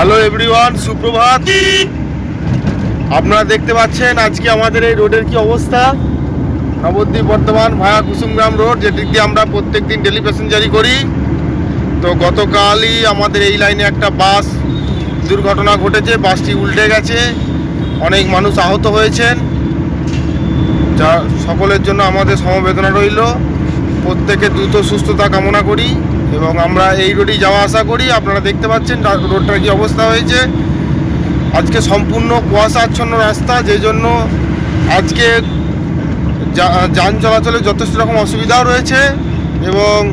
Hello everyone সুপ্রভাত আপনারা দেখতে পাচ্ছেন আজকে আমাদের এই রোডের কি অবস্থা? নবদ্বীপ বর্ধমান ভায়া কুসুমগ্রাম রোড যেদিক দিয়ে আমরা প্রত্যেক দিন ডেলি প্যাসেঞ্জারি করি। তো গতকালই আমাদের এই লাইনে একটা বাস দুর্ঘটনা ঘটেছে, বাসটি উল্টে গেছে। অনেক মানুষ আহত হয়েছেন। যা সকলের জন্য আমাদের সমবেদনা রইল। প্রত্যেকে দ্রুত সুস্থতা কামনা করি। এবং আমরা এই রোডেই যাওয়া আসা করি। আপনারা দেখতে পাচ্ছেন রোডটার কি অবস্থা হয়েছে। আজকে সম্পূর্ণ কুয়াশা আচ্ছন্ন রাস্তা, যেই জন্য আজকে যা- যান চলাচলে যথেষ্ট রকম অসুবিধাও রয়েছে এবং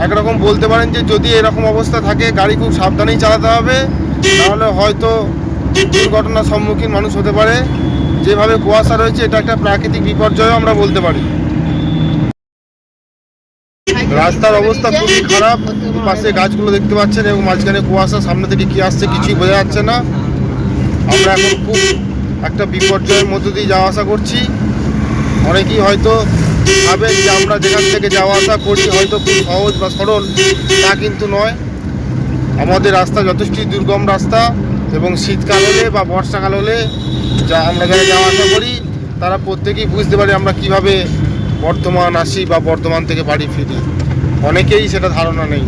একরকম বলতে পারেন যে যদি এরকম অবস্থা থাকে, গাড়ি খুব সাবধানেই চালাতে হবে। তাহলে হয়তো দুর্ঘটনার সম্মুখীন মানুষ হতে পারে। যেভাবে কুয়াশা রয়েছে, এটা একটা প্রাকৃতিক বিপর্যয় আমরা বলতে পারি। রাস্তার অবস্থা খুবই খারাপ। পাশে গাছগুলো দেখতে পাচ্ছেন এবং মাঝখানে কুয়াশা, সামনে থেকে কি আসছে কিছুই বোঝা যাচ্ছে না। আমরা এখন খুব একটা বিপর্যয়ের মধ্য দিয়ে যাওয়া আসা করছি। অনেকেই হয়তো ভাবেন যে আমরা যেখান থেকে যাওয়া আসা করি হয়তো খুব সহজ বা সরল, তা কিন্তু নয়। আমাদের রাস্তা যথেষ্টই দুর্গম রাস্তা এবং শীতকাল হলে বা বর্ষাকাল হলে যা আমরা যারা যাওয়া আসা করি, তারা প্রত্যেকেই বুঝতে পারে আমরা কীভাবে বর্ধমান আসি বা বর্ধমান থেকে বাড়ি ফিরি। অনেকেই সেটা ধারণা নেই।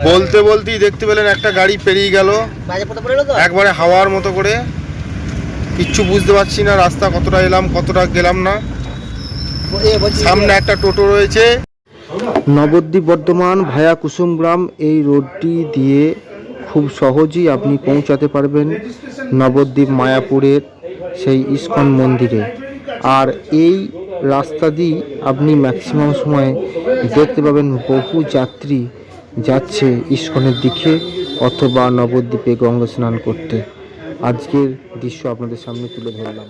বলতে বলতেই দেখতে পেলেন একটা গাড়ি পেরিয়ে গেল। একবারে হাওয়ার মতো করে। কিচ্ছু বুঝতে পারছি না রাস্তা কতটা এলাম কতটা গেলাম না। সামনে একটা টোটো রয়েছে। নবদ্বীপ বর্ধমান ভায়া কুসুমগ্রাম এই রোডটি দিয়ে খুব সহজেই আপনি পৌঁছাতে পারবেন নবদ্বীপ মায়াপুরের সেই ইস্কন মন্দিরে। আর এই রাস্তা দিয়ে আপনি ম্যাক্সিমাম সময়ে দেখতে পাবেন বহু যাত্রী যাচ্ছে ইস্কনের দিকে অথবা নবদ্বীপে গঙ্গা স্নান করতে। আজকের দৃশ্য আপনাদের সামনে তুলে ধরলাম।